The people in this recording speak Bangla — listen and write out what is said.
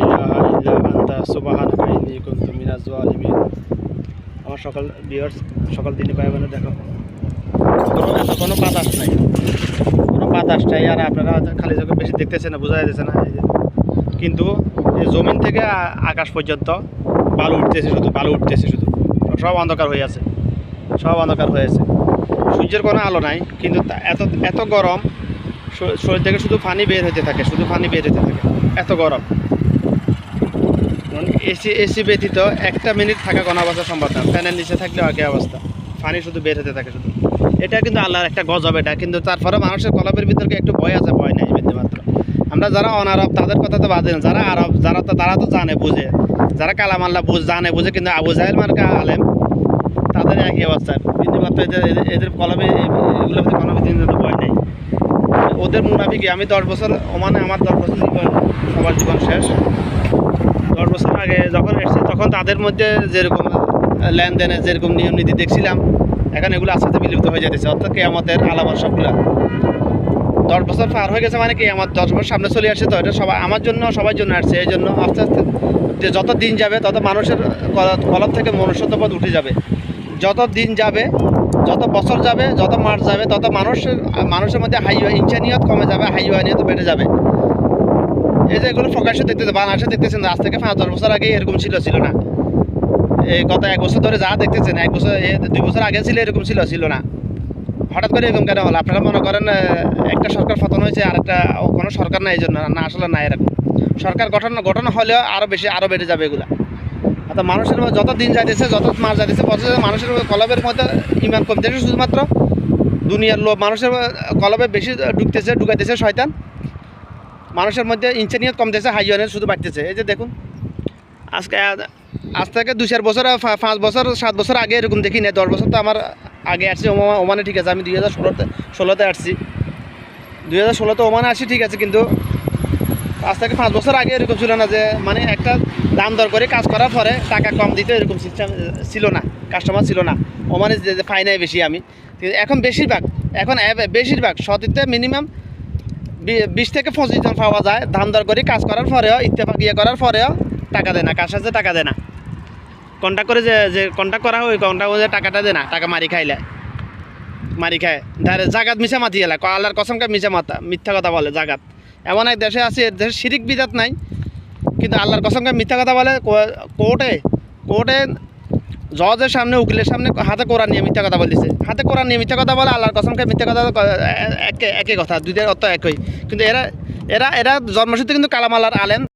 ইলাহা ইল্লা আনতা সুবহানাকা ইন্নী কুনতু মিনাজ জালিমিন আমার সকল ভিউয়ার্স সকল দিনী ভাই বোনের দেখো। কোনো এত কোনো বাতাস নাই। কোনো বাতাস নাই, আর আপনারা খালি চোখে বেশি দেখতেছেন না, বোঝা যাচ্ছে না। কিন্তু জমিন থেকে আকাশ পর্যন্ত বালু উঠতেছে শুধু, বালু উঠতেছে শুধু। সব অন্ধকার হয়ে আছে। সব অন্ধকার হয়ে আছে। সূর্যের কোনো আলো নাই, কিন্তু এত এত গরম, শরীর থেকে শুধু পানি বের হতে থাকে, শুধু পানি বের হতে থাকে। এত গরম। এসি এসি ব্যতীত একটা মিনিট থাকা কোনো অবস্থা সম্ভব না। ফ্যানের নিচে থাকলেও একই অবস্থা। পানি শুধু বের হতে থাকে শুধু। এটা কিন্তু আল্লাহর একটা গজব এটা। কিন্তু তারপরে মানুষের কলবের ভিতরে একটু ভয় আছে, ভয় নাই বিন্দু মাত্র আমরা যারা অনারব, তাদের কথা তো বাদে না যারা আরব, যারা তো, তারা তো জানে, বুঝে। যারা কালাম আল্লাহ বুঝ, জানে, বুঝে। কিন্তু আবু জাহেল মার্কা আলেম, তাদের একই অবস্থা। বিন্দু মাত্র এদের, এদের- কলবে, এগুলোর ভিতরে কোনো বিন্দু ভয় নেই। ওদের মুনাফিকি আমি দশ বছর, ওমানে আমার দশ বছর সবার জীবন শেষ। আগে যখন এসেছি, তখন তাদের মধ্যে যেরকম লেনদেনের যেরকম নিয়ম নীতি দেখছিলাম, এখন এগুলো আস্তে আস্তে বিলুপ্ত হয়ে যেতেছে অর্থাৎ কেয়ামতের আলামত সবগুলা। দশ বছর পার হয়ে গেছে মানে কি, আমার দশ বছর সামনে চলে আসছে তো, এটা সবাই, আমার জন্য, সবার জন্য আসছে। এই জন্য আস্তে আস্তে যত দিন যাবে, তত মানুষের কল- কলম থেকে মনুষ্যত্ব মনুষ্যত্ববোধ উঠে যাবে। যত দিন যাবে, যত বছর যাবে, যত মাস যাবে, তত মানুষের মানুষের মধ্যে হাই ইনসানিয়ত কমে যাবে, হাই নিয়ত বেড়ে যাবে। এই যে এগুলো প্রকাশ্যে দেখতেছে বাংলাদেশে দেখতেছেন, আজ থেকে পাঁচ, দশ বছর আগে এরকম ছিল ছিল না। এই গত এক বছর ধরে যা দেখতেছেন, এক বছর দুই বছর আগে ছিল, এরকম ছিল ছিল না। হঠাৎ করে এরকম কেন হলো? আপনারা মনে করেন একটা সরকার পতন হয়েছে আর একটা কোনো সরকার নাই এই জন্য, না আসলে না এরকম। সরকার গঠন গঠন হলেও আরও বেশি আরও বেড়ে যাবে এগুলা। অর্থাৎ মানুষের যত দিন যাইতেছে, যত মাস যাইতেছে বছর মানুষের কলবের মধ্যে ইমান কমতেছে শুধুমাত্র। দুনিয়ার লোক মানুষের কলবে বেশি ঢুকতেছে, ঢুকাইতেছে শয়তান। মানুষের মধ্যে ইনসানিয়ত কমতেছে হাইওয়ানের শুধু বাড়তেছে। এই যে দেখুন, আজকে আজ থেকে দু চার বছর পাঁচ বছর, সাত বছর আগে এরকম দেখি না দশ বছর তো আমার আগে আসছি, ওমা ওমানে ঠিক আছে, আমি দুই হাজার ষোলোতে ষোলোতে আসছি। দুই হাজার ষোলোতে ওমানে আসছি, ঠিক আছে, কিন্তু আজ থেকে পাঁচ বছর আগে এরকম ছিল না যে মানে একটা দাম দর করে কাজ করার পরে টাকা কম দিতে এরকম সিস্টেম ছিল না কাস্টমার ছিল না। ওমানে পাই বেশি আমি। এখন বেশিরভাগ এখন বেশিরভাগ সতীতে মিনিমাম বিশ থেকে পঁচিশ জন পাওয়া যায়। দাম দর করে, কাজ করার পরেও, ইত্তেফাক ইয়ে করার পরেও টাকা দেয় না। কার সাথে টাকা দেয় না। কন্ট্যাক্ট করে যে যে কন্ট্যাক্ট করা হয় কন্ট্যাক্ট করে টাকাটা দেয় না, টাকা মারি খাইলে। মারি খায়। ডাইরেক্ট জাগাত মিশা মাতি এলা আল্লাহর কসমকে মিশা মাতা মিথ্যা কথা বলে জাগাত। এমন এক দেশে আছে, এর দেশে শিরিক বিদাত নাই। কিন্তু আল্লাহর কসমকে মিথ্যা কথা বলে কোর্টে কোর্টে জজের সামনে, উকিলের সামনে হাতে কোরআন নিয়ে মিথ্যা কথা বলতেছে। হাতে কোরআন নিয়ে মিথ্যা কথা বলে, আল্লাহর কসমকে মিথ্যা কথা একে একই কথা, দুইটার অর্থ একই। কিন্তু এরা এরা এরা জন্মসূত্রে কিন্তু কালামালার আলেন